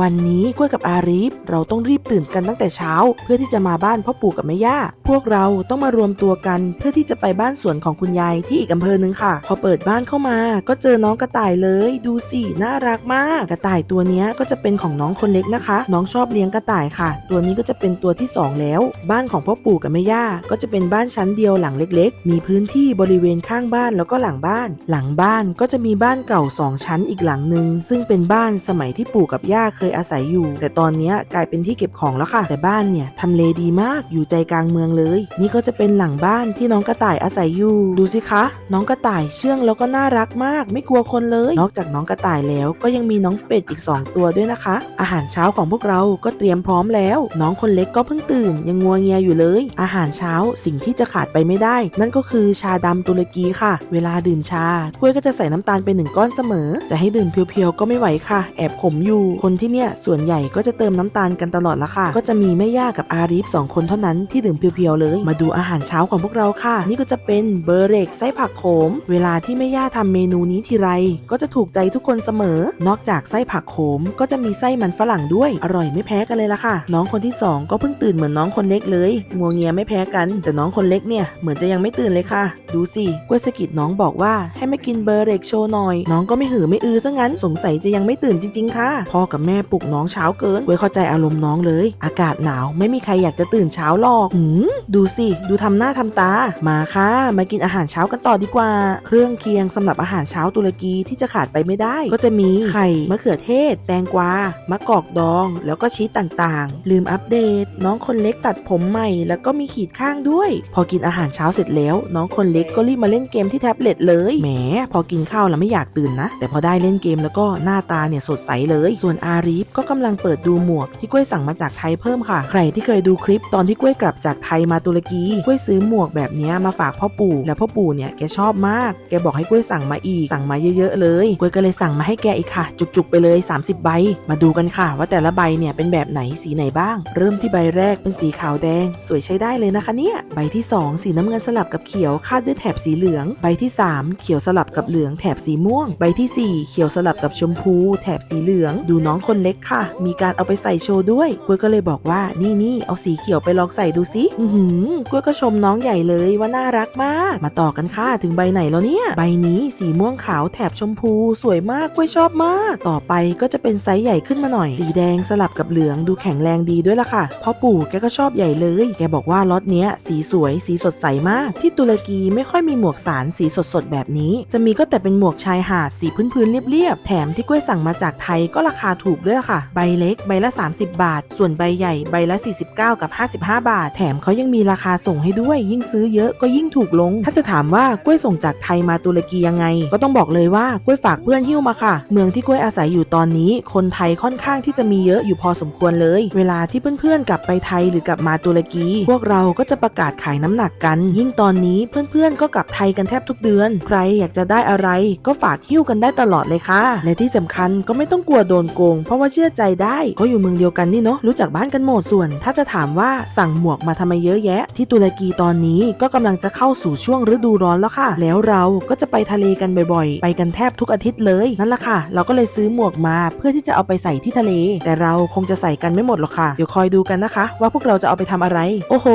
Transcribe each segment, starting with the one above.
วันนี้กล้วยกับอารีฟเราต้องรีบตื่นกันตั้งแต่เช้า เพื่อที่จะมาบ้านพ่อปู่กับแม่ย่า พวกเราต้องมารวมตัวกัน เพื่อที่จะไปบ้านสวนของคุณยายที่อีกอำเภอหนึ่งค่ะ พอเปิดบ้านเข้ามา ก็เจอน้องกระต่ายเลย ดูสิน่ารักมาก กระต่ายตัวนี้ก็จะเป็นของน้องคนเล็กนะคะ น้องชอบเลี้ยงกระต่ายค่ะ ตัวนี้ก็จะเป็นตัวที่สองแล้ว บ้านของพ่อปู่กับแม่ย่าก็จะเป็นบ้านชั้นเดียวหลังเล็ก ๆ มีพื้นที่บริเวณข้างบ้านแล้วก็หลังบ้าน หลังบ้านก็จะมีบ้านเก่าสองชั้นอีกหลังหนึ่งซึ่งเป็นบ้านสมัยที่ปู่กับย่าเคคยอาศัยอยู่ แต่ตอนนี้กลายเป็นที่เก็บของแล้วค่ะ แต่บ้านเนี่ยทำเลดีมากอยู่ใจกลางเมืองเลย นี่ก็จะเป็นหลังบ้านที่น้องกระต่ายอาศัยอยู่ ดูสิคะ น้องกระต่ายเชื่องแล้วก็น่ารักมาก ไม่กลัวคนเลย นอกจากน้องกระต่ายแล้ว ก็ยังมีน้องเป็ดอีก 2 ตัวด้วยนะคะ อาหารเช้าของพวกเราก็เตรียมพร้อมแล้ว น้องคนเล็กก็เพิ่งตื่น ยังงัวเงียอยู่เลย อาหารเช้าสิ่งที่จะขาดไปไม่ได้ นั่นก็คือชาดำตุรกีค่ะ เวลาดื่มชากล้วยก็จะใส่น้ำตาลไปหนึ่งก้อนเสมอ จะให้ดื่มเพียวๆก็ไม่ไหวค่ะ แอบขมอยู่คนที่เนี่ยส่วนใหญ่ก็จะเติมน้ำตาลกันตลอดละค่ะ ก็จะมีแม่ย่ากับอารีฟสองคนเท่านั้นที่ดื่มเพียวๆเลย มาดูอาหารเช้าของพวกเราค่ะ นี่ก็จะเป็นเบอร์เรกไส้ผักโขม เวลาที่แม่ย่าทำเมนูนี้ทีไร ก็จะถูกใจทุกคนเสมอ นอกจากไส้ผักโขม ก็จะมีไส้มันฝรั่งด้วย อร่อยไม่แพ้กันเลยละค่ะ น้องคนที่สองก็เพิ่งตื่นเหมือนน้องคนเล็กเลยงัวเงียไม่แพ้กัน แต่น้องคนเล็กเนี่ยเหมือนจะยังไม่ตื่นเลยค่ะ ดูสิกวยสกิดน้องบอกว่าให้มากินเบอร์เรกโชว์หน่อย น้องก็ไม่หือไม่อือซะงั้นสงสัยจะยังไม่ตื่นจริงๆค่ะพ่อกับแม่ปลุกน้องเช้าเกินกล้วยเข้าใจอารมณ์น้องเลย อากาศหนาวไม่มีใครอยากจะตื่นเช้าหรอกหืมดูสิ ดูทำหน้าทำตา มาค่ะ มากินอาหารเช้ากันต่อดีกว่า เครื่องเคียงสำหรับอาหารเช้าตุรกีที่จะขาดไปไม่ได้ ก็จะมีไข่มะเขือเทศ แตงกวามะกอกดอง แล้วก็ชีสต่างๆ ลืมอัปเดต น้องคนเล็กตัดผมใหม่ แล้วก็มีขีดข้างด้วย พอกินอาหารเช้าเสร็จแล้ว น้องคนเล็กก็รีบมาเล่นเกมที่แท็บเล็ตเลยแหมพอกินข้าวแล้วไม่อยากตื่นนะ แต่พอได้เล่นเกมแล้วก็หน้าตาเนี่ยสดใสเลย ส่วนอารีฟก็กำลังเปิดดูหมวกที่กล้วยสั่งมาจากไทยเพิ่มค่ะ ใครที่เคยดูคลิปตอนที่กล้วยกลับจากไทยมาตุรกีกล้วยซื้อหมวกแบบนี้มาฝากพ่อปู่ แล้วพ่อปู่เนี่ยแกชอบมาก แกบอกให้กล้วยสั่งมาอีก สั่งมาเยอะๆเลยกล้วยก็เลยสั่งมาให้แกอีกค่ะ จุกๆไปเลย 30 ใบ มาดูกันค่ะ ว่าแต่ละใบเนี่ยเป็นแบบไหนสีไหนบ้าง เริ่มที่ใบแรกเป็นสีขาวแดง สวยใช้ได้เลยนะคะเนี่ยใบที่ 2 สีน้ำเงินสลับกับเขียวคาดด้วยแถบสีเหลือง ใบที่ 3 เขียวสลับกับเหลืองแถบสีม่วง ใบทีสี่4 เขียวสลับกับชมพู แถบสีเหลือง ดูน้องคนเล็กค่ะ มีการเอาไปใส่โชว์ด้วยกล้วยก็เลยบอกว่านี่นี่เอาสีเขียวไปลองใส่ดูสิอือหือกล้วยก็ชมน้องใหญ่เลยว่าน่ารักมาก มาต่อกันค่ะถึงใบไหนแล้วเนี่ย ใบนี้สีม่วงขาวแถบชมพูสวยมากกล้วยชอบมาก ต่อไปก็จะเป็นไซส์ใหญ่ขึ้นมาหน่อย สีแดงสลับกับเหลืองดูแข็งแรงดีด้วยล่ะค่ะพ่อปู่แกก็ชอบใหญ่เลย แกบอกว่าล็อตเนี้ยสีสวยสีสดใสมาก ที่ตุรกีไม่ค่อยมีหมวกสารสีสดๆแบบนี้ จะมีก็แต่เป็นหมวกชายหาดสีพื้นๆเรียบๆแถมที่กล้วยสั่งมาจากไทยก็ราคาถูกด้วยล่ะค่ะ ใบเล็กใบละ 30 บาท ส่วนใบใหญ่ใบละ 49 กับ 55 บาท แถมเขายังมีราคาส่งให้ด้วย ยิ่งซื้อเยอะก็ยิ่งถูกลง ถ้าจะถามว่ากล้วยส่งจากไทยมาตุรกียังไง ก็ต้องบอกเลยว่ากล้วยฝากเพื่อนหิ้วมาค่ะ เมืองที่กล้วยอาศัยอยู่ตอนนี้ คนไทยค่อนข้างที่จะมีเยอะอยู่พอสมควรเลย เวลาที่เพื่อนๆกลับไปไทยหรือกลับมาตุรกี พวกเราก็จะประกาศขายน้ำหนักกัน ยิ่งตอนนี้เพื่อนๆก็กลับไทยกันแทบทุกเดือน ใครอยากจะได้อะไร ก็ฝากหิ้วกันได้ตลอดเลยค่ะ และที่สำคัญก็ไม่ต้องกลัวโดนโกงเพราะว่าเชื่อใจได้ก็อยู่เมืองเดียวกันนี่เนาะรู้จักบ้านกันหมดส่วน ถ้าจะถามว่าสั่งหมวกมาทำไมเยอะแยะ ที่ตุรกีตอนนี้ก็กำลังจะเข้าสู่ช่วงฤดูร้อนแล้วค่ะ แล้วเราก็จะไปทะเลกันบ่อยๆ ไปกันแทบทุกอาทิตย์เลยนั่นแหละค่ะ เราก็เลยซื้อหมวกมาเพื่อที่จะเอาไปใส่ที่ทะเล แต่เราคงจะใส่กันไม่หมดหรอกค่ะ เดี๋ยวคอยดูกันนะคะ ว่าพวกเราจะเอาไปทำอะไร โอ้โห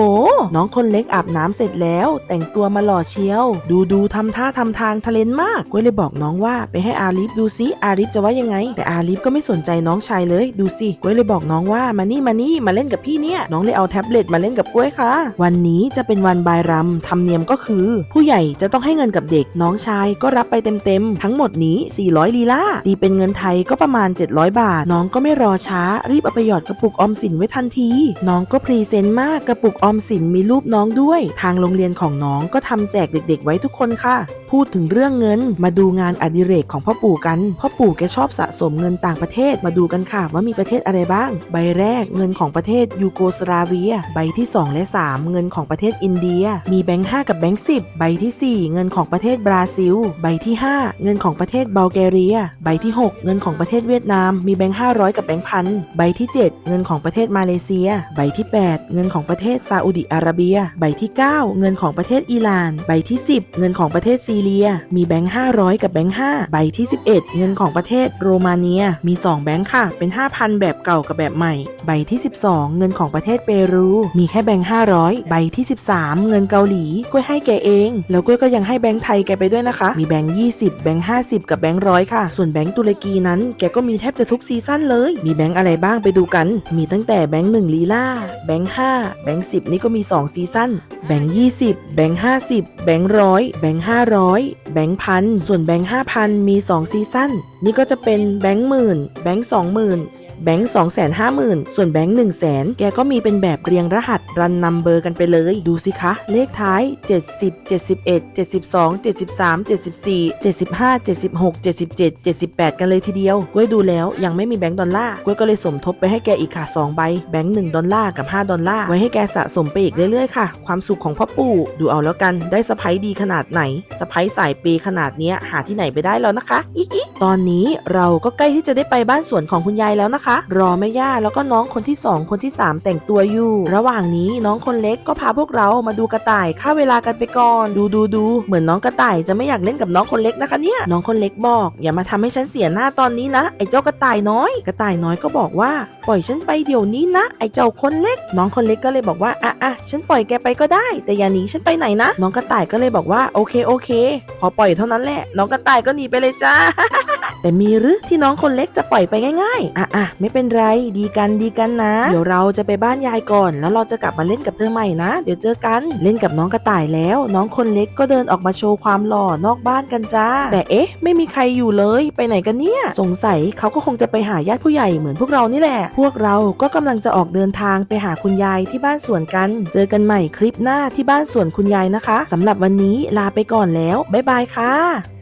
น้องคนเล็กอาบน้ำเสร็จแล้ว แต่งตัวมาหล่อเชียว ดูดูทำท่าทำทางทะเลนมากก็เลยบอกน้องว่าไปให้อาลิฟดูซิอาลิฟจะว่ายังไง แต่อาลิฟก็ไม่สนใจน้องชายเลย ดูสิกล้วยเลยบอกน้องว่ามานี่มานี่มาเล่นกับพี่เนี่ย น้องเลยเอาแท็บเล็ตมาเล่นกับกล้วยค่ะ วันนี้จะเป็นวันบายรำธรรมเนียมก็คือ ผู้ใหญ่จะต้องให้เงินกับเด็ก น้องชายก็รับไปเต็มๆ ทั้งหมดนี้ 400 ลีลาตีเป็นเงินไทยก็ประมาณ 700 บาท น้องก็ไม่รอช้า รีบเอาไปหยอดกระปุกออมสินไว้ทันที น้องก็พรีเซนต์มากกระปุกออมสินมีรูปน้องด้วย ทางโรงเรียนของน้องก็ทำแจกเด็ก ๆ ไว้ทุกคนค่ะพูดถึงเรื่องเงินมาดูงานอดิเรกของพ่อปู่กัน พ่อปู่แกชอบสะสมเงินต่างประเทศมาดูกันค่ะว่ามีประเทศอะไรบ้าง ใบแรกเงินของประเทศยูโกสลาเวีย ใบที่ 2 และ 3 เงินของประเทศอินเดีย มีแบงค์5กับแบงค์10 ใบทีสี่ 4 เงินของประเทศบราซิล ใบที่ 5 เงินของประเทศบัลแกเรีย ใบที่ 6 เงินของประเทศเวียดนาม มีแบงค์500 กับแบงค์พันใบที่ 7 เงินของประเทศมาเลเซีย ใบที่ 8 เงินของประเทศซาอุดิอาระเบีย ใบที่ 9 เงินของประเทศอิหร่าน ใบที่ 10 เงินของประเทศซีเรีย มีแบงค์500 กับแบงค์5ใบที่ 11 เงินของประเทศโรมาเนียมี 2 แบงค์ค์ค่ะ เป็น 5,000 แบบเก่ากับแบบใหม่ ใบที่ 12 เงินของประเทศเปรู มีแค่แบงค์500 ใบที่ 13 เงินเกาหลีกล้วยให้แกเอง แล้วกล้วยก็ยังให้แบงค์ไทยแกไปด้วยนะคะ มีแบงค์20 แบงค์50 กับแบงค์ร้อยค่ะ ส่วนแบงค์ตุรกีนั้นแกก็มีแทบจะทุกซีซั่นเลย มีแบงค์อะไรบ้างไปดูกัน มีตั้งแต่แบงค์1ลีลาแบงค์5แบงค์10 นี่ก็มี 2 ซีซั่น แบงค์20 แบงค์50 แบงค์ร้อยแบงค์500แบงค์พันส่วนแบงค์5,000มี 2 ซีซั่นนี่ก็จะเป็นแบงค์หมื่นแบงค์สองหมื่น แบงค์สองแสนห้าหมื่นส่วนแบงค์หนึ่งแสนแกก็มีเป็นแบบเรียงรหัสรันนัมเบอร์กันไปเลย ดูสิคะ เลขท้าย 70 71 72 73 74 75 76 77 78 กันเลยทีเดียวกล้วยดูแล้วยังไม่มีแบงค์ดอลลาร์กล้วยก็เลยสมทบไปให้แกอีกค่ะ2ใบแบงค์1ดอลลาร์กับ 5 ดอลลาร์ไว้ให้แกสะสมไปอีกเรื่อยๆค่ะ ความสุขของพ่อปู่ ดูเอาแล้วกันได้สะพ้ยดีขนาดไหนสะพ้ยสายเปขนาดเนี้ยหาที่ไหนไปได้แล้วนะคะอิอิตอนนี้เราก็ใกล้ที่จะได้ไปบ้านสวนของคุณยายแล้วนะคะรอแม่ย่าแล้วก็น้องคนที่ 2 คนที่ 3 แต่งตัวอยู่ ระหว่างนี้น้องคนเล็กก็พาพวกเรามาดูกระต่ายฆ่าเวลากันไปก่อน ดูดูดูเหมือนน้องกระต่ายจะไม่อยากเล่นกับน้องคนเล็กนะคะเนี่ยน้องคนเล็กบอกอย่ามาทำให้ฉันเสียหน้าตอนนี้นะ ไอ้เจ้ากระต่ายน้อย กระต่ายน้อยก็บอกว่า ปล่อยฉันไปเดี๋ยวนี้นะ ไอ้เจ้าคนเล็ก น้องคนเล็กก็เลยบอกว่าอะอะฉันปล่อยแกไปก็ได้ แต่อย่าหนีฉันไปไหนนะ น้องกระต่ายก็เลยบอกว่าโอเคโอเคพอปล่อยเท่านั้นแหละ น้องกระต่ายก็หนีไปเลยจ้า แต่มีหรือที่น้องคนเล็กจะปล่อยไปง่ายๆ อะอะไม่เป็นไร ดีกันดีกันนะ เดี๋ยวเราจะไปบ้านยายก่อน แล้วเราจะกลับมาเล่นกับเธอใหม่นะ เดี๋ยวเจอกัน เล่นกับน้องกระต่ายแล้ว น้องคนเล็กก็เดินออกมาโชว์ความหล่อนอกบ้านกันจ้า แต่เอ๊ะ ไม่มีใครอยู่เลย ไปไหนกันเนี่ย สงสัยเขาก็คงจะไปหาญาติผู้ใหญ่เหมือนพวกเรานี่แหละ พวกเราก็กำลังจะออกเดินทางไปหาคุณยายที่บ้านสวนกัน เจอกันใหม่คลิปหน้าที่บ้านสวนคุณยายนะคะสำหรับวันนี้ลาไปก่อนแล้วบ๊ายบายค่ะ